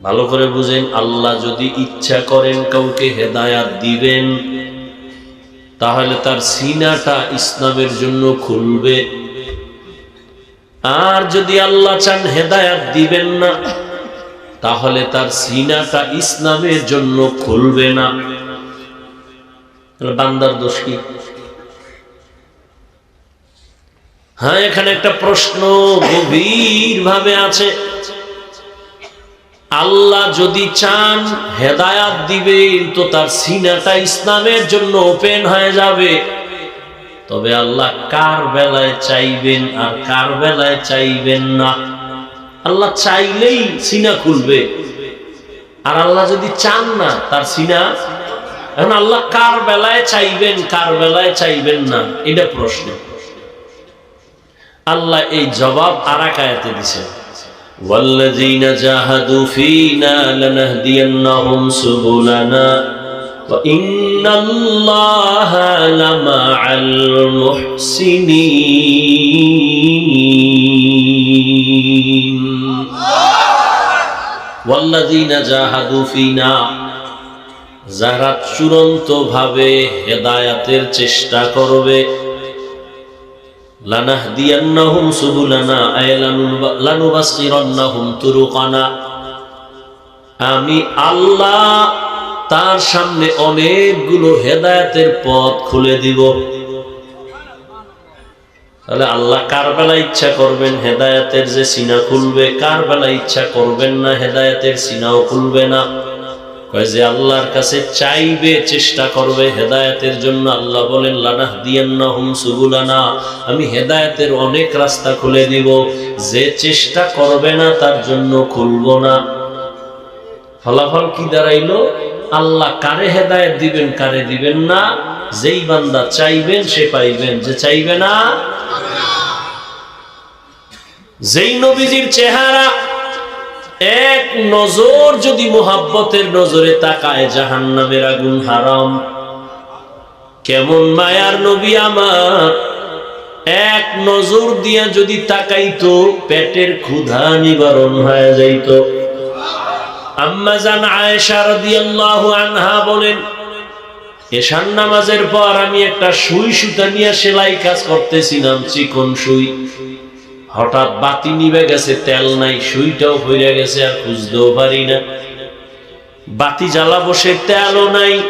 ভালো করে বুঝেন, আল্লাহ যদি ইচ্ছা করেন কাউকে হেদায়াত দিবেন, তাহলে তার সিনাটা ইসলামের জন্য খুলবে। আর যদি আল্লাহ চান হেদায়াত দিবেন না, তাহলে তার সিনাটা ইসলামের জন্য খুলবে না। বান্দার দোষ কি? হ্যাঁ এখানে একটা প্রশ্ন গভীর ভাবে আছে। আল্লাহ যদি চান হেদায়াত দিবেন তো তার সিনাটা ইসলামের জন্য ওপেন হয়ে যাবে। তবে আল্লাহ কার বেলায় চাইবেন আর কার বেলায় চাইবেন না? আল্লাহ চাইলেই সিনা খুলবে। আর আল্লাহ যদি চান না তার সিনা, এখন আল্লাহ কার বেলায় চাইবেন, কার বেলায় চাইবেন না? এটা প্রশ্ন। আল্লাহ এই জবাব আর আয়াতে দিছেন। والذين جاهدوا فينا لنهدينهم سبلنا وإن الله لمع المحسنين والذين جاهدوا فينا যারা চূড়ান্ত ভাবে হেদায়াতের চেষ্টা করবে লানাহদিয়ান্নাহুম সুবুলানা তুরুকানা। আমি আল্লাহ তার সামনে অনেকগুলো হেদায়েতের পথ খুলে দিব। তাহলে আল্লাহ কার বেলা ইচ্ছা করবেন হেদায়েতের যে সিনা খুলবে কার বেলা ইচ্ছা করবেন না, হেদায়েতের সিনাও খুলবে না। কয় যে আল্লাহর কাছে চাইবে চেষ্টা করবে হেদায়েতের জন্য। আল্লাহ বলেন লানাহ সুবুলানা। আমি হেদায়েতের অনেক রাস্তা খুলে দিব। যে চেষ্টা করবে না তার জন্য খুলবো না। ফলাফল কি দাঁড়াইলো? আল্লাহ কারে হেদায়েত দিবেন কারে দিবেন না। যেই বান্দা চাইবেন সে পাইবেন। যে চাইবে না যেই নবীজির চেহারা এক নজর যদি মোহাব্বতের নজরে তাকায় জাহান নামের আগুন হারাম। কেমন মায়ার নবী আমার। এক নজর দিয়া যদি তাকাইতো, পেটের ক্ষুধা নিবারণ হয়ে যাইত। আম্মা বলেন পর আমি একটা সুই সুতা নিয়ে সেলাই কাজ করতেছিলাম, চিকন সুই। হঠাৎ বাতি নিবে গেছে, তেল নাই, সুইটাও ভরে গেছে, আর খুঁজতেও পারি না। বাতি জ্বালা বসে, তেলও নাই।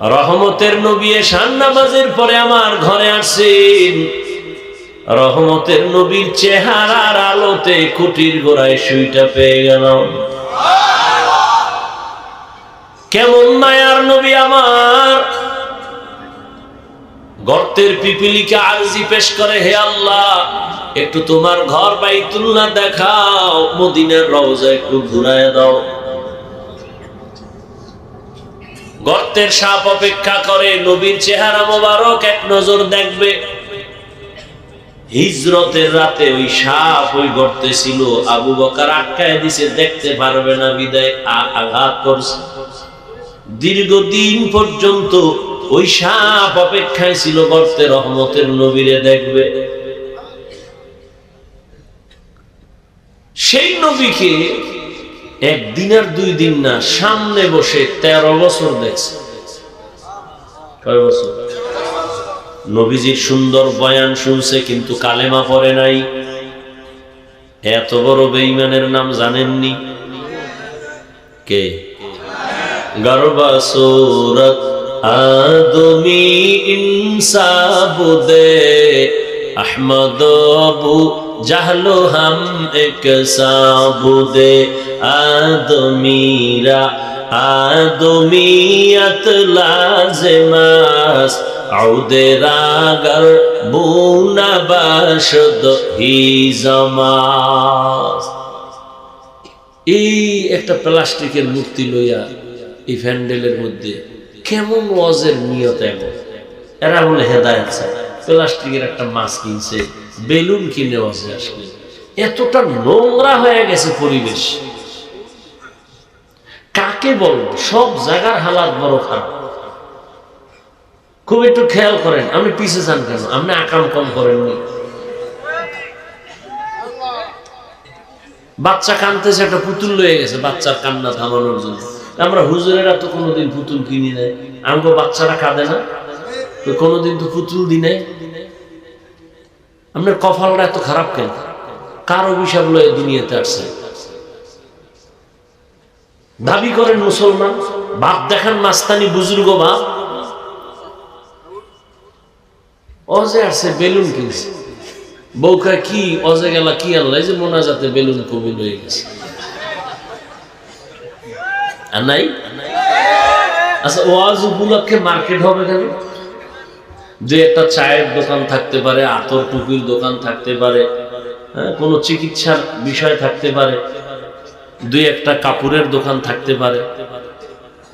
রহমতের নবী শান নামাজের পরে আমার ঘরে আসছেন। রহমতের নবীর চেহারার আলোতে কুটির গোড়ায় সুইটা পেয়ে গেলাম। কেমন মায়ার নবী আমার। গর্তের পিপিলিকে আরজি পেশ করে, হে আল্লাহ, একটু তোমার ঘর বাইতুল্লাহ দেখাও, মদিনার রওজা একটু ঘুরায় দাও। গর্তের সাপ অপেক্ষা করে, নবীর চেহারা মোবারক এক নজর দেখবে। হিজরতের রাতে ওই সাপ ওই গর্তে ছিল, আবু বকার আটকায় দিছে, দেখতে পারবে না, বিদায় আঘাত করছে। দীর্ঘদিন পর্যন্ত ওই সাপ অপেক্ষায় ছিল গর্তে রহমতের নবীরে দেখবে। সেই নবীকে একদিন আর দুই দিন না, সামনে বসে তেরো বছর দেখছে। কয় বছর? নবীজির সুন্দর বয়ান শুনছে, কিন্তু কালেমা পরে নাই। এত বড় বেঈমানের নাম জানেননি? কে? গর্বা সুরত আদমি ইনসাবু দে আহমদ আবু জাহল হাম এক সাবুদে আদমিরা আদমিয়ত লাজমাস আউদে রাগর বুনা বাসদ হি জমাস। এই একটা প্লাস্টিকের মূর্তি লইয়া এই প্যান্ডেলের মধ্যে কেমন ওয়াজের নিয়ত এমন? এরা বলে হেদায়ত প্লাস্টিকের একটা মাছ কিনছে, বেলুন কিনে ওয়াজে আসলে এতটা নোংরা হয়ে গেছে পরিবেশ। কাকে বলব সব জায়গার হালাত বড় খারাপ। খুব একটু খেয়াল করেন, আপনি পিছে যান কেন? আপনি আকাম কম করেননি। বাচ্চা কানতেছে, একটা পুতুল লয়ে গেছে বাচ্চার কান্না থামানোর জন্য। আমরা হুজুরেরা তো কোনোদিন পুতুল কিনি নাই। আমাকে বাচ্চারা কাঁদে না? কোনোদিন তো পুতুল দি নাই। আপনার কপালটা এত খারাপ কেন? কার অভিশাপ লয়ে দুনিয়াতে আসছে? দাবি করেন মুসলমান, বাপ দেখান মাস্তানি বুজুর্গ বাপ। অজে আসছে, বেলুন কিনছে। বউকা কি অজে গেলা কি আল্লাহ যে মোনাজাতে বেলুন কবি লয়ে গেছে। নাই? আচ্ছা ওয়াজ উপলক্ষে মার্কেট হবে কেন? যে একটা চায়ের দোকান থাকতে পারে আতর দোকান থাকতে পারে হ্যাঁ, চিকিৎসার বিষয় থাকতে পারে দুই একটা কাপড়ের দোকান থাকতে পারে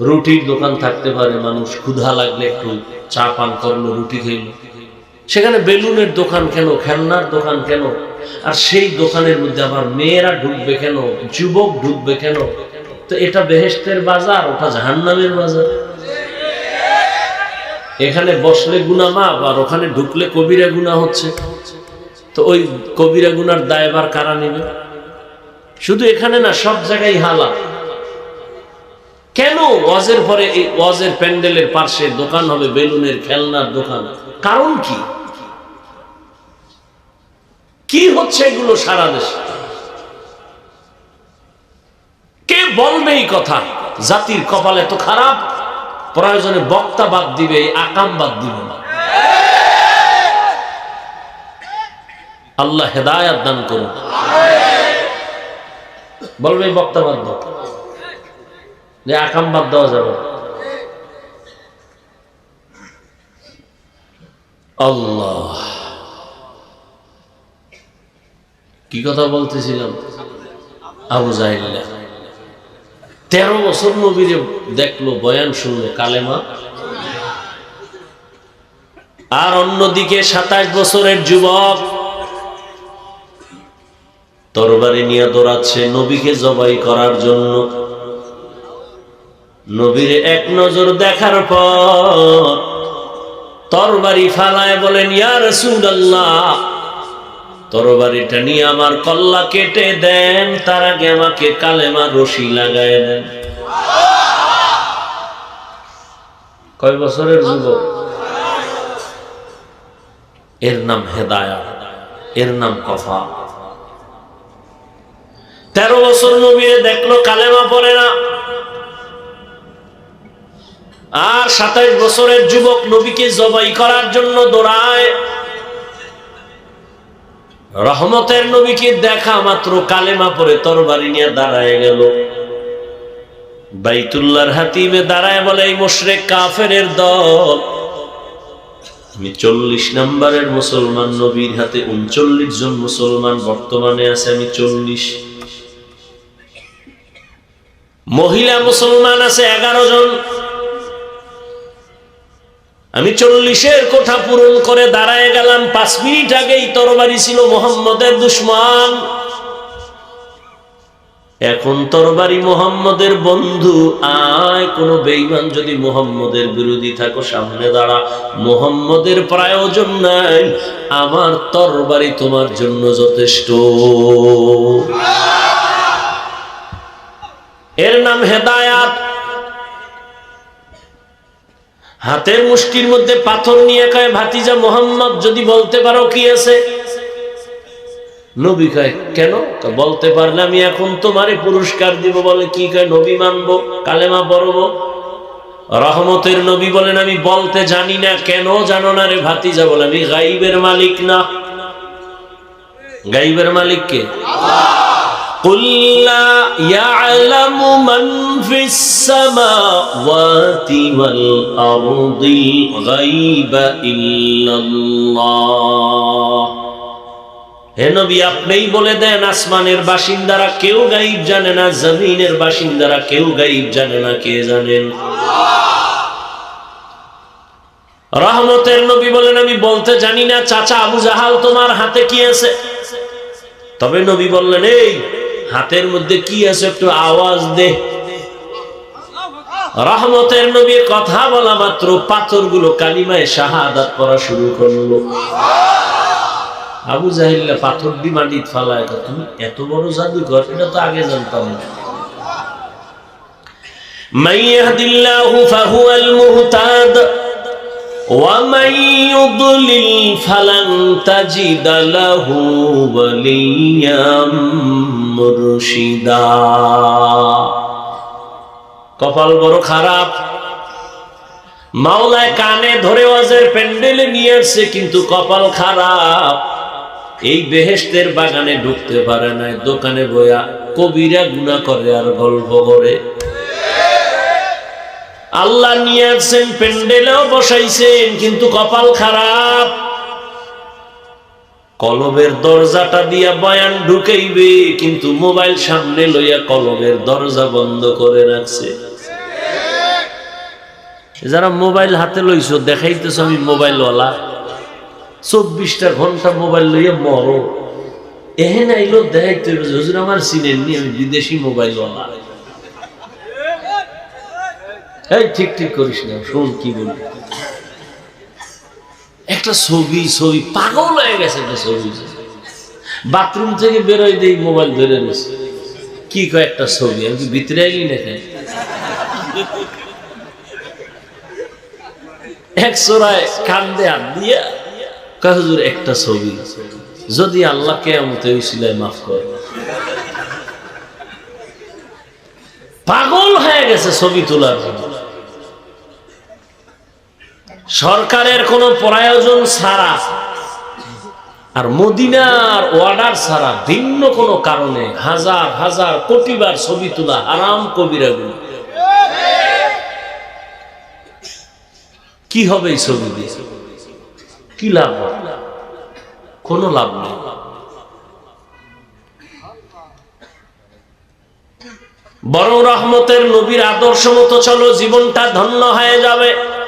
রুটির দোকান থাকতে পারে মানুষ ক্ষুধা লাগলে একটু চা পান করল রুটি খেলো। সেখানে বেলুনের দোকান কেন খেলনার দোকান কেন? আর সেই দোকানের মধ্যে আবার মেয়েরা ঢুকবে কেন যুবক ঢুকবে কেন? তো এটা বেহেস্তের বাজার, ওটা জাহান্নামের বাজার। এখানে বসলে গুনা মাপ আর ওখানে ঢুকলে কবিরা গুনা হচ্ছে। তো ওই কবিরা গুনার দায়বার কারা নেবে? শুধু এখানে না, সব জায়গায় হালা। কেন ওয়াজের পরে এই ওয়াজের প্যান্ডেলের পাশে দোকান হবে, বেলুনের খেলনার দোকান? কারণ কি? কি হচ্ছে এগুলো সারা দেশে? কে বলবে এই কথা? জাতির কপাল এত খারাপ, প্রয়োজনে বক্তা বাদ দিবে আকাম বাদ দিবে না। আল্লাহ হেদায়াত দান করুন। বলবে বক্তা বাদ যে আকাম বাদ দেওয়া যাবে আল্লাহ। কি কথা বলতেছিলাম? আবু জাহিল্লা তেরো বছর নবীরে দেখল, বয়ান শুনলো, কালেমা। আর অন্যদিকে সাতাশ বছরের যুবক তরবারি নিয়ে দৌড়াচ্ছে নবীকে জবাই করার জন্য। নবীর এক নজর দেখার পর তরবারি ফালায় বলেন, ইয়া রাসূলুল্লাহ তরবারিটা নিয়ে আমার কল্লা কেটে দেন, তার আগে আমাকে কালেমা রশি লাগায় দেন। কয় বছরের যুবক? এর নাম হেদায়া, এর নাম কফা। তেরো বছর নবীরে দেখল কালেমা পড়ে না। আর সাতাইশ বছরের যুবক নবীকে জবাই করার জন্য দৌড়ায়। রহমতের নবীকে দেখা মাত্র কালেমা পরে তরবারি নিয়ে দাঁড়ায় গেল। বাইতুল্লাহর হাতিমে দাঁড়ায় বলে, এই মোশরেক কাফের দল, আমি চল্লিশ নাম্বারের মুসলমান নবীর হাতে উনচল্লিশ জন মুসলমান বর্তমানে আছে, আমি চল্লিশ। মহিলা মুসলমান আছে এগারো জন আমি চল্লিশের কোঠা পূরণ করে দাঁড়ায় গেলাম, পাঁচ মিনিট আগেই তরবারি ছিল মোহাম্মদের দুশ্মন। এখন তরবারি মোহাম্মদের বন্ধু, আয় কোন বেইমান যদি মোহাম্মদের বিরোধী থাকো, সামনে দাঁড়া। মোহাম্মদের প্রয়োজন নাই, আমার তরবারি তোমার জন্য যথেষ্ট। এর নাম হেদায়াত। হাতের মুষ্টির মধ্যে পাথর নিয়ে কয়, ভাতিজা মোহাম্মদ, যদি বলতে পারো কি আছে? নবী কয়, কেন? বলতে পারলে আমি এখন তোমারে পুরস্কার দিব বলে কি কয়, নবী মানবো, কালেমা পড়ব? রহমতের নবী বলেন, আমি বলতে জানি না, কেন জানো না রে ভাতিজা? বলে, আমি গাইবের মালিক না। গাইবের মালিক কে? قل لا يعلم من في السماوات والأرض الغيب إلا الله হে নবী আপনিই বলে দেন আসমানের বাসিন্দারা কেউ গাইব জানে না জমিনের বাসিন্দারা কেউ গাইব জানে না কে জানেন রহমতের নবী বলেন আমি বলতে জানি না চাচা আবু জাহাল তোমার হাতে কি আছে তবে নবী বললেন এই হাতের মধ্যে কি আছে একটু আওয়াজ দে। রহমতের নবীর কথা বলা মাত্র পাথরগুলো কালিমায় শাহাদাত করা শুরু করল। আবু জাহিল্লা পাথর দি মাটিত ফালায় তুমি এত বড় জাদুঘর, এটা তো আগে জানতাম না। মাইয়াহদিল্লাহু ফাহুয়াল মুহতাদ ومن يضلل فلن تجد له وليا مرشدا কপাল বড় খারাপ মাওলায় কানে ধরে ওয়াজের প্যান্ডেলে নিয়ে আসছে কিন্তু কপাল খারাপ এই বেহেস্তের বাগানে ঢুকতে পারে না দোকানে বয়া কবিরা গুণা করে আর গল্প করে আল্লাহ নিয়ে আসছেন, প্যান্ডেলেও বসাইছেন, কিন্তু কপাল খারাপ। কলবের দরজাটা দিয়া বয়ান ঢুকাইবে, কিন্তু মোবাইল সামনে লইয়া কলবের দরজা বন্ধ করে রাখছে। যারা মোবাইল হাতে লইছো, দেখাইতেছ আমি মোবাইলওয়ালা। চব্বিশটা ঘণ্টা মোবাইল লইয়া মরো। এহেন আইলো দেখাইতে হুজুর আমার চিনেননি, আমি বিদেশি মোবাইলওয়ালা। এই, ঠিক ঠিক করিস না, শোন কি বলি। একটা ছবি ছবি, পাগল হয়ে গেছে একটা ছবি। বাথরুম থেকে বেরোয় দেই, মোবাইল ধরে নিছে। কি কয় একটা ছবি, আমি ভিতরে আইলি না কেন? এক সোরায় কান্দে হাত দিয়া কয় একটা ছবি। যদি আল্লাহ কেয়ামতে উসিলায় মাফ করে। পাগল হয়ে গেছে ছবি তোলার জন্য। সরকারের কোনো প্রয়োজন ছাড়া আর মদিনার ওয়ার্ডার ছাড়া ভিন্ন কোনো কারণে হাজার হাজার কোটিবার ছবি তোলা আরাম কবিরা গুলো কি হবে এই ছবি দিয়ে? কি লাভ? কোনো লাভ নেই। বরং রহমতের নবীর আদর্শ মতো চলো, জীবনটা ধন্য হয়ে যাবে।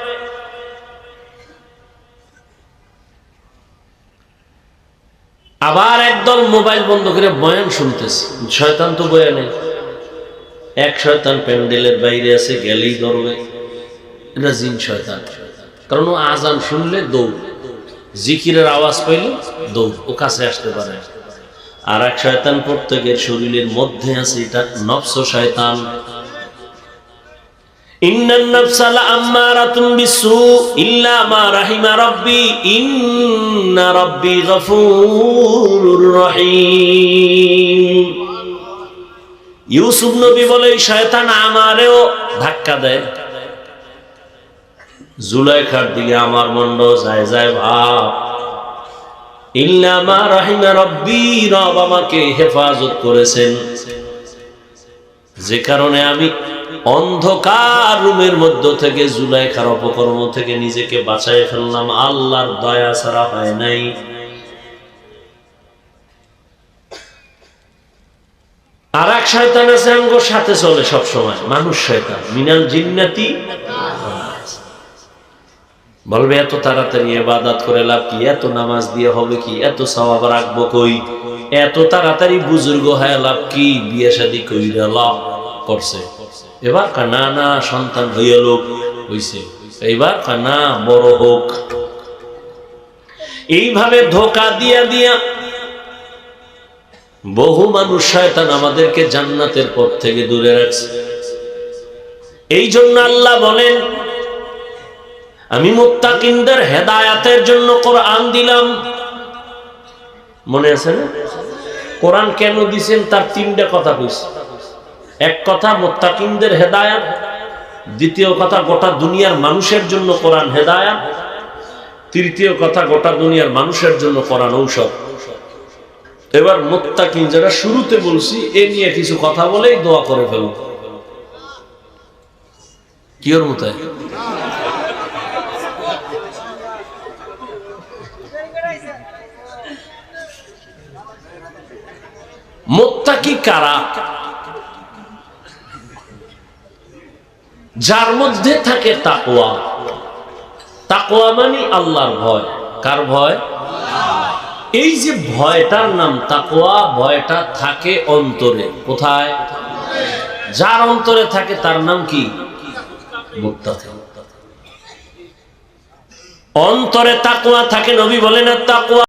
আবার একদল মোবাইল বন্ধ করে বয়ান শুনতেছে। শয়তান তো বয়ানে। এক শয়তান প্যান্ডেলের বাইরে আছে, গেলেই ধরবে। এটা জিন শয়তান। কারণ ও আজান শুনলে দৌড়। জিকিরের আওয়াজ পাইলে দৌড়। ও কাছে আসতে পারে। আর এক শয়তান প্রত্যেকের শরীরের মধ্যে আছে, এটা নফস শয়তান। ইউসুফ নবী বলে শয়তান আমারেও ধাক্কা দেয়। জুলাইখার দিকে আমার মন্ড যায় যায় ভাব। ইল্লা মা রাহিমা রব্বি, রব আমাকে হেফাজত করেছেন। যে কারণে আমি অন্ধকার রুমের মধ্য থেকে জুলাইখার অপকর্ম থেকে নিজেকে বাঁচাই ফেললাম। আল্লাহর দয়া ছাড়া হয় নাই। আর এক শয়তান আছে আমগোর সাথে চলে সব সময় মানুষ শয়তান। মিনাল জিন্নাতি বলবে, এত তাড়াতাড়ি এবাদাত করে লাভ কি? এত নামাজ দিয়ে হবে কি? এত সওয়াব রাখব কই? এত তাড়াতাড়ি বুজুর্গ হয়ে লাভ কি? বিয়ে শাদি কইরা লাভ করছে। এবার কা না সন্তান হইয়া লোক হইছে। এইবার কা না বড় হোক। এইভাবে ধোকা দিয়া দিয়া বহু মানুষ শয়তান আমাদেরকে জান্নাতের পথ থেকে দূরে রাখছে। এই জন্য আল্লাহ বলেন, আমি মুত্তাকিনদের হেদায়াতের জন্য কোরআন দিলাম। মনে আছে না? কোরআন কেন দিছেন? তার তিনটা কথা কইছে। এক কথা, মুত্তাকিনদের হেদায়াত, দ্বিতীয় কথা, গোটা দুনিয়ার মানুষের জন্য কোরআন হেদায়াত, তৃতীয় কথা, গোটা দুনিয়ার মানুষের জন্য কোরআন ঔষধ। এবার মুত্তাকিন যেটা শুরুতে বলছি, এ নিয়ে কিছু কথা বলেই দোয়া করে ফেলব কি ওর মতো? মোত্তাকি কারা? যার মধ্যে থাকে তাকওয়া। তাকওয়া মানে আল্লাহর ভয়। কার ভয়? এই যে ভয়টার নাম তাকওয়া, ভয়টা থাকে অন্তরে। কোথায়? যার অন্তরে থাকে তার নাম কি? অন্তরে তাকওয়া থাকে নবী বলেন তাকওয়া